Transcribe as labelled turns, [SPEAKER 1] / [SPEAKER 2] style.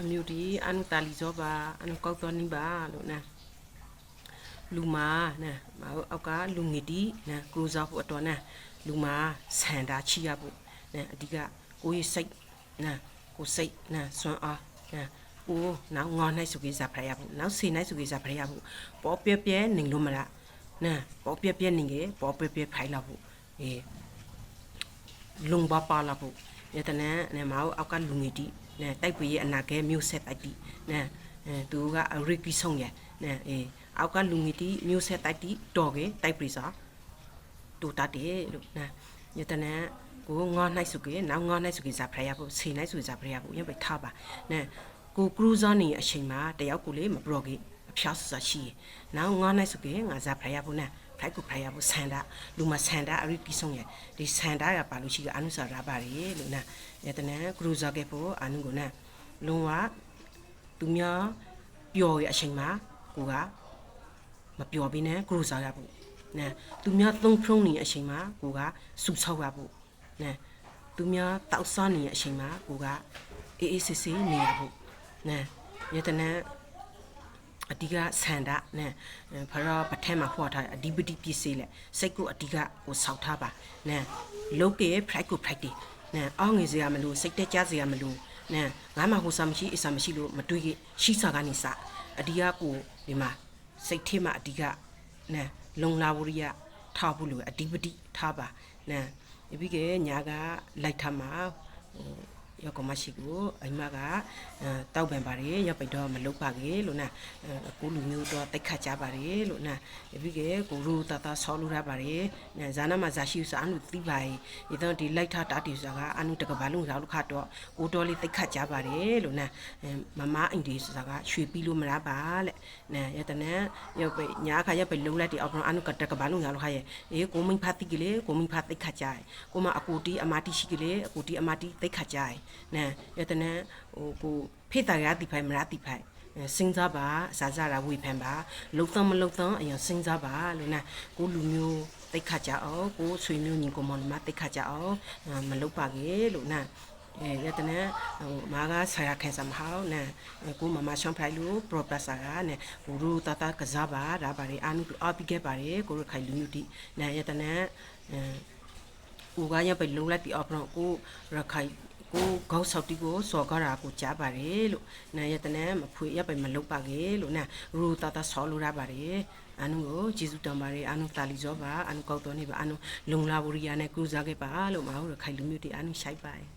[SPEAKER 1] အမျိုးဒီအနုတာလီဇောပါအနုကောက်တော်နိပါလို့နာလူမာနာမဟုတ်အောက်ကလူငီတီနာကရူဇာဖို့အတော်နာလူမာဆန်တာချီရဖို့နာအဓိကကိုကြီးစိတ်နာကိုစိတ်နာစွမ်းအားနာကိုနောက်ငေါနိုင်စုကိစားဖရရဖို့နောက်စေနိုင်စုကိစားဖရရဖို့ပေါ်ပြပြနေလို့မလားနာပေါ်ပြပြနေကေပေါ်ပြပြဖိုင်လာဖို့အေးလုံပါပါလာဖို့ ယတနန်နဲ့မအောင်အောက်ကလူငယ်တီနဲ့တိုက်ပွေရဲ့အနာကဲမျိုးဆက်တိုက်တီနဲ့အဲသူကအရိကီဆုံးရနဲ့အေးအောက်ကလူငယ်တီမျိုးဆက်တိုက်တီတော်ကေတိုက်ပွေစာတူတတ်တယ်လို့နဲ့ယတနန်ကိုငေါနိုင်စုကေနောက်ငေါနိုင်စုကေစာဖရရဖို့ဆေနိုင်စုစာဖရရဖို့ရပဲထားပါနဲ့ကိုကရူဇာနေအချိန်မှာတယောက်ကိုလေမပရော်ကေအဖျားဆူစာရှိရနောက်ငေါနိုင်စုကေငါစာဖရရဖို့နဲ့ ဖိုက်ကိုဖိုင်ရဖို့ဆန်တာလူမဆန်တာအရိကိဆုံးရဒီဆန်တာကပါလို့ရှိကအနုစာရပါရီလို့နာယတနန်ကရူဇာကေဖို့အနုကိုနာလုံးဝသူများပျော်ရအချိန်မှာကိုကမပျော်ပြီးနဲ့ကရူဇာရဖို့နာသူများသုံးဖုံးနေအချိန်မှာကိုကစူဆောက်ရဖို့နာသူများတောက်စားနေအချိန်မှာကိုကအေးအေးဆေးဆေးနေရဖို့နာယတနန် အဓိကဆန္ဒနဲ့ဖရောပထဲမှာဟောထားအဓိပတိပစ္စည်းလက်စိတ်ကိုအဓိကကိုဆောက်ထားပါနဲ့လောကေဖရိုက်ကိုဖရိုက်တီနဲ့အောင်းငယ်စရာမလို့စိတ်တက်ကြစရာမလို့နဲ့ငါမှဟိုစာမရှိအစာမရှိလို့မတွေးခဲ့ရှိစာကနေစအဓိကကိုဒီမှာစိတ်ထဲမှာအဓိကနဲ့လုံလာဝရိယထားဖို့လို့အဓိပတိထားပါနဲ့ပြီးကညာကလိုက်ထားမှာဟို ရောက်ကမရှိကိုအိမ်မကတောက်ပန်ပါတယ်ရောက်ပိတ်တော့မလုတ်ပါကေလို့နာကိုလူမျိုးတော့တိတ်ခတ်ကြပါတယ်လို့နာပြီးကေကိုရူတတဆောလူရပါတယ်ဇာနာမဇာရှိစာအနုတိပါရေတော့ဒီလိုက်ထားတာတီစာကအနုတကဘာလုံးရောက်ခတ်တော့ကိုတော်လေးတိတ်ခတ်ကြပါတယ်လို့နာမမအိမ်ဒီစာကရွှေပြီးလို့မလားပါလက်နာရတနန်ရောက်ပိညာခါရောက်ပိလုံးလက်တီအောက်အနုကတကဘာလုံးရောက်ခါရဲ့အေးကိုမင်းဖတ်တိကလေးကိုမင်းဖတ်တိတ်ခတ်ကြကိုမအကူတီအမတီရှိကလေးအကူတီအမတီတိတ်ခတ်ကြနဲရတနန်ဟိုကိုဖေးတာရတိဖိုင်မရတိဖိုင်စင်းစားပါစားစားတာဝေဖန်ပါလုံသံမလုံသံအရင်စင်းစားပါလို့နာကိုလူမျိုးတိတ်ခတ်ကြအောင်ကိုဆွေမျိုးညီကိုမောင်မတိတ်ခတ်ကြအောင်မလုပ်ပါကေလို့နာအဲရတနာဟိုမာကဆရာခင်စမဟောင်းနဲကိုမမရှမ်ဖရိုင်လို့ပရိုဖက်ဆာကနဲဘူရူတတာကစားပါဒါပါရီအာနုအပိခဲ့ပါတယ်ကိုရခိုင်လူမျိုးတိနဲရတနာအဲကိုကရပဲလုံးလိုက်ပြီးအပရောကိုရခိုင် ကိုကောက်ဆောက်တီကိုစော်ကားတာကိုကြားပါတယ်လို့နာယတနမဖွေရပဲမလုပ်ပါကေလို့နာရူတာတာဆော်လို့ရပါတယ်အနုကိုဂျေစုတံပါတယ်အနုတာလီဇောပါအနုကောက်တော်နေပါအနုလုံလာဘူရီယာနဲ့ကရူဇာခဲ့ပါလို့မဟုတ်ရခိုင်လူမျိုးတီအနုရှိုက်ပါတယ်